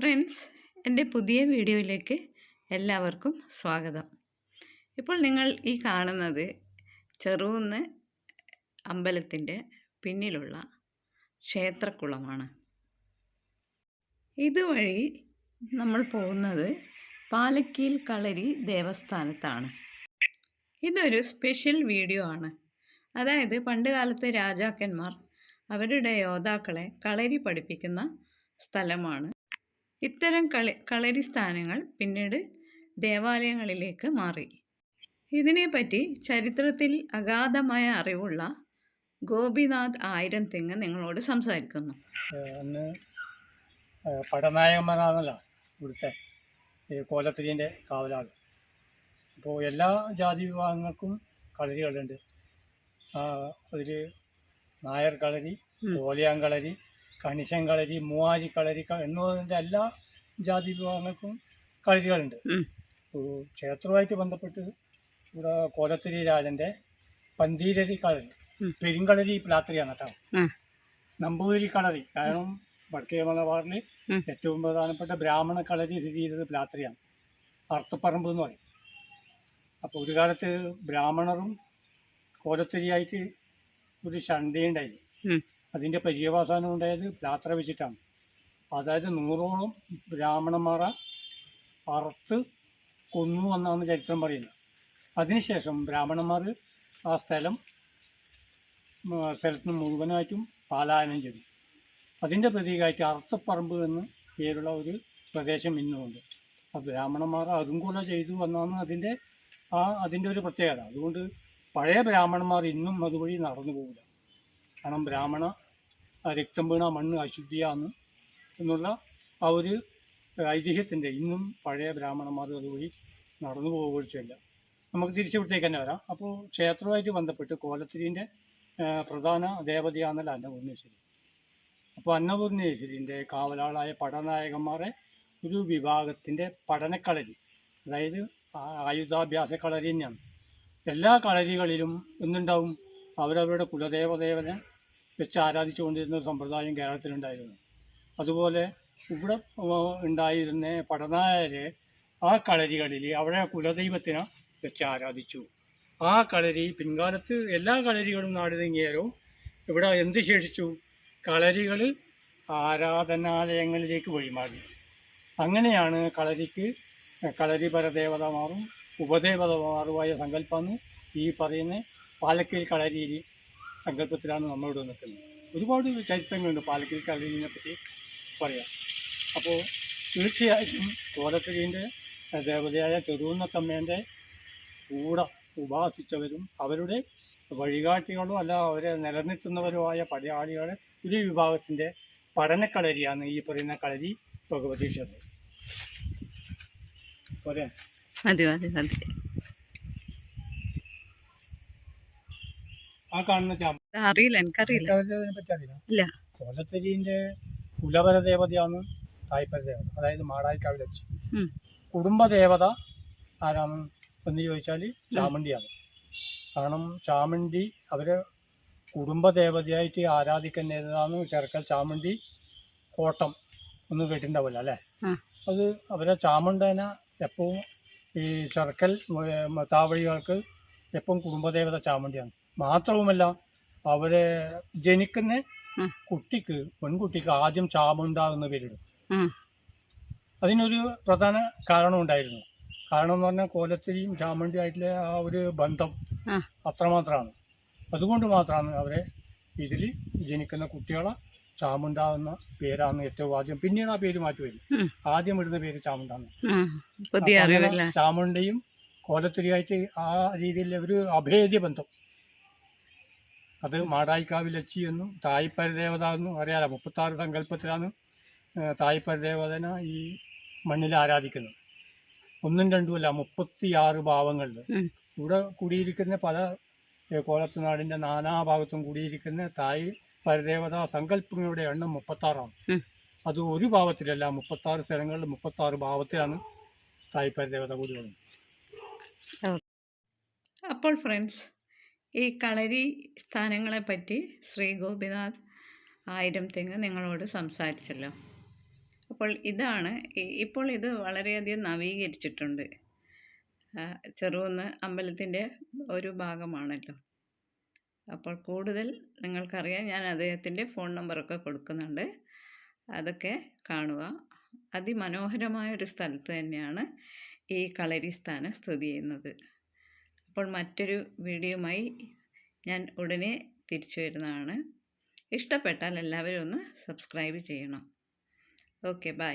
Friends എന്റെ പുതിയ വീഡിയോയിലേക്ക് എല്ലാവർക്കും സ്വാഗതം. ഇപ്പോൾ നിങ്ങൾ ഈ കാണുന്നത് ചെറുകുന്ന് അമ്പലത്തിന്റെ പിന്നിലുള്ള ക്ഷേത്രക്കുളമാണ്. ഇതുവഴി നമ്മൾ പോകുന്നത് പാലക്കീൽ കളരി ദേവസ്ഥാനത്താണ്. ഇതൊരു സ്പെഷ്യൽ വീഡിയോ ആണ്. അതായത് പണ്ട് കാലത്തെ രാജാക്കന്മാർ അവരുടെ യോദ്ധാക്കളെ കളരി പഠിപ്പിക്കുന്ന സ്ഥലമാണ് ഇത്തരം കളി കളരി സ്ഥാനങ്ങൾ പിന്നീട് ദേവാലയങ്ങളിലേക്ക് മാറി. ഇതിനെപ്പറ്റി ചരിത്രത്തിൽ അഗാധമായ അറിവുള്ള ഗോപിനാഥ് ആയിരം തെങ്ങ് നിങ്ങളോട് സംസാരിക്കുന്നു. അന്ന് പടനായകന്മാരാണല്ലോ ഇവിടുത്തെ കോലത്തിരിന്റെ കാവലാൾ. അപ്പോൾ എല്ലാ ജാതി വിഭാഗങ്ങൾക്കും കളരികളുണ്ട്. അതിൽ നായർ കളരി ഉം. കണിശൻ കളരി മൂവാരി കളരി എന്നുള്ളതിന്റെ എല്ലാ ജാതി വിഭാഗങ്ങൾക്കും കളരികളുണ്ട്. ക്ഷേത്രവുമായിട്ട് ബന്ധപ്പെട്ട് ഇവിടെ കോലത്തിരി രാജന്റെ പന്തീരരി കളരി. പെരിങ്കളരി പ്ലാത്രിയാണ് കേട്ടോ. നമ്പൂതിരി കളരി. കാരണം വടക്കേ മലബാറിൽ ഏറ്റവും പ്രധാനപ്പെട്ട ബ്രാഹ്മണ കളരി സ്ഥിതി ചെയ്തത് പ്ലാത്രിയാണ് അർത്ഥപ്പറമ്പ് എന്ന് പറയും. അപ്പോൾ ഒരു കാലത്ത് ബ്രാഹ്മണറും കോലത്തിരിയായിട്ട് ഒരു ശണ്ടയുണ്ടായി. ഉം. അതിന്റെ പര്യവസാനം ഉണ്ടായത് രാത്ര വെച്ചിട്ടാണ്. അതായത് നൂറോളം ബ്രാഹ്മണന്മാരെ അറുത്ത് കൊന്നു എന്നാണ് ചരിത്രം പറയുന്നത്. അതിനുശേഷം ബ്രാഹ്മണന്മാർ ആ സ്ഥലം സ്ഥലത്തിന് മുഴുവനായിട്ടും പാലായനം ചെയ്തു. അതിന്റെ പ്രതീകമായിട്ട് അർത്ഥപ്പറമ്പ് എന്ന് പേരുള്ള ഒരു പ്രദേശം ഇന്നുമുണ്ട്. ആ ബ്രാഹ്മണന്മാർ അതും കൂടെ ചെയ്തു എന്നാണ് അതിന്റെ ആ അതിന്റെ ഒരു പ്രത്യേകത. അതുകൊണ്ട് പഴയ ബ്രാഹ്മണന്മാർ ഇന്നും അതുവഴി നടന്നു പോകില്ല. കാരണം ബ്രാഹ്മണ രക്തം വീണ മണ്ണ് അശുദ്ധിയാണ് എന്നുള്ള ആ ഒരു ഐതിഹ്യത്തിന്റെ ഇന്നും പഴയ ബ്രാഹ്മണന്മാർ അതുവഴി നടന്നു പോകുകയില്ല നമുക്ക് തിരിച്ചിവിടത്തേക്ക് തന്നെ വരാം. അപ്പോൾ ക്ഷേത്രവുമായിട്ട് ബന്ധപ്പെട്ട് കോലത്തിരിന്റെ പ്രധാന ദേവതയാണല്ലോ അന്നപൂർണേശ്വരി. അപ്പോൾ അന്നപൂർണേശ്വരിന്റെ കാവലാളായ പടനായകന്മാരെ ഒരു വിഭാഗത്തിന്റെ പഠനക്കളരി അതായത് ആയുധാഭ്യാസ കളരി തന്നെയാണ്. എല്ലാ കളരികളിലും എന്തുണ്ടാവും? അവരവരുടെ കുലദേവദേവനെ വെച്ച് ആരാധിച്ചുകൊണ്ടിരുന്ന ഒരു സമ്പ്രദായം കേരളത്തിലുണ്ടായിരുന്നു. അതുപോലെ ഇവിടെ ഉണ്ടായിരുന്ന പടനായരെ ആ കളരികളിൽ അവിടെ കുലദൈവത്തിനെ വെച്ച് ആരാധിച്ചു. ആ കളരി പിൻകാലത്ത് എല്ലാ കളരികളും നാട് നീങ്ങിയാലും ഇവിടെ എന്ത് ശേഷിച്ചു? കളരികൾ ആരാധനാലയങ്ങളിലേക്ക് വഴിമാറി. അങ്ങനെയാണ് കളരിക്ക് കളരി പരദേവതമാറും ഉപദേവതമാറുമായ സങ്കല്പമെന്ന് ഈ പറയുന്ന പാലക്കൽ കളരി സങ്കല്പത്തിലാണ് നമ്മളിവിടെ നിൽക്കുന്നത്. ഒരുപാട് ചരിത്രങ്ങളുണ്ട്. പാലക്കൽ കളരിനെ പറ്റി പറയാം. അപ്പോൾ തീർച്ചയായിട്ടും കോലക്കരീന്റെ ദേവതയായ ചെറുകുന്നത്തമ്മേന്റെ കൂടെ ഉപാസിച്ചവരും അവരുടെ വഴികാട്ടികളോ അല്ല അവരെ നിലനിർത്തുന്നവരുമായ പടയാളികളെ ഒരു വിഭാഗത്തിന്റെ പഠനക്കളരിയാണ് ഈ പറയുന്ന കളരി ഭഗവതി ക്ഷേത്രം. പോരെ? മതി മതി. ആ കാണുന്ന അറിയില്ല എനിക്കറിയില്ല. ഇല്ല. കുലപര ദേവതയാണ് തായ്പര ദേവത അതായത് മാടായിക്കാവിൽ വെച്ച് കുടുംബ കുടുംബദേവത ആരാണ് എന്ന് ചോദിച്ചാൽ ചാമുണ്ടിയാണ്. കാരണം ചാമുണ്ടി അവരെ കുടുംബദേവതയായിട്ട് ആരാധിക്കുന്നതാണ് ചേർക്കൽ ചാമുണ്ടി കോട്ടം ഒന്നും കേട്ടിട്ടുണ്ടാവില്ല അല്ലേ? അത് അവരെ ചാമുണ്ടേനെ എപ്പോഴും ഈ ചെറുക്കൽ താവഴികൾക്ക് എപ്പം കുടുംബദേവത ചാമുണ്ടിയാണ്. മാത്രവുമല്ല അവരെ ജനിക്കുന്ന കുട്ടിക്ക് പെൺകുട്ടിക്ക് ആദ്യം ചാമുണ്ടാകുന്ന പേരിടും. അതിനൊരു പ്രധാന കാരണം ഉണ്ടായിരുന്നു. കാരണം എന്ന് പറഞ്ഞാൽ കോലത്തിരിയും ചാമുണ്ടിയായിട്ടുള്ള ആ ഒരു ബന്ധം. അത്രമാത്രമാണ്. അതുകൊണ്ട് മാത്രമാണ് അവരെ ഇതിൽ ജനിക്കുന്ന കുട്ടികളെ ചാമുണ്ടാകുന്ന പേരാണ് ഏറ്റവും ആദ്യം. പിന്നീട് ആ പേര് മാറ്റി വരും. ആദ്യം ഇടുന്ന പേര് ചാമുണ്ടാന്ന് ചാമുണ്ടിയും കോലത്തിരിയായിട്ട് ആ രീതിയിൽ ഒരു അഭേദ്യ ബന്ധം. അത് മാടായിക്കാവിലച്ചി എന്നും തായ്പരദേവത എന്നും അറിയാലോ മുപ്പത്താറ് സങ്കല്പത്തിലാണ് തായ്പരദേവതന ഈ മണ്ണിൽ ആരാധിക്കുന്നത് ഒന്നും രണ്ടുമല്ല മുപ്പത്തിയാറ് ഭാവങ്ങളിൽ. ഇവിടെ കൂടിയിരിക്കുന്ന പല കോലത്തുനാടിന്റെ നാനാഭാഗത്തും കൂടിയിരിക്കുന്ന തായ് പരദേവത സങ്കല്പങ്ങളുടെ എണ്ണം മുപ്പത്താറാണ്. അത് ഒരു ഭാവത്തിലല്ല മുപ്പത്താറ് സ്ഥലങ്ങളിൽ മുപ്പത്താറ് ഭാവത്തിലാണ് തായ് പരദേവത കൂടി വരുന്നത് അപ്പോൾ ഫ്രണ്ട്സ് ഈ കളരി സ്ഥാനങ്ങളെപ്പറ്റി ശ്രീ ഗോപിനാഥ് ആയിരം തെങ്ങ് നിങ്ങളോട് സംസാരിച്ചല്ലോ. അപ്പോൾ ഇതാണ് ഇപ്പോൾ ഇത് വളരെയധികം നവീകരിച്ചിട്ടുണ്ട്. ചെറുവന്ന് അമ്പലത്തിന്റെ ഒരു ഭാഗമാണല്ലോ. അപ്പോൾ കൂടുതൽ നിങ്ങൾക്കറിയാം ഞാൻ അദ്ദേഹത്തിന്റെ ഫോൺ നമ്പറൊക്കെ കൊടുക്കുന്നുണ്ട്. അതൊക്കെ കാണുക. അതിമനോഹരമായ ഒരു സ്ഥലത്ത് തന്നെയാണ് ഈ കളരി സ്ഥാനം സ്ഥിതി ചെയ്യുന്നത്. അപ്പോൾ മറ്റൊരു വീഡിയോയുമായി ഞാൻ ഉടനെ തിരിച്ചു വരുന്നതാണ്. ഇഷ്ടപ്പെട്ടാൽ എല്ലാവരും ഒന്ന് സബ്സ്ക്രൈബ് ചെയ്യണം. Okay bye.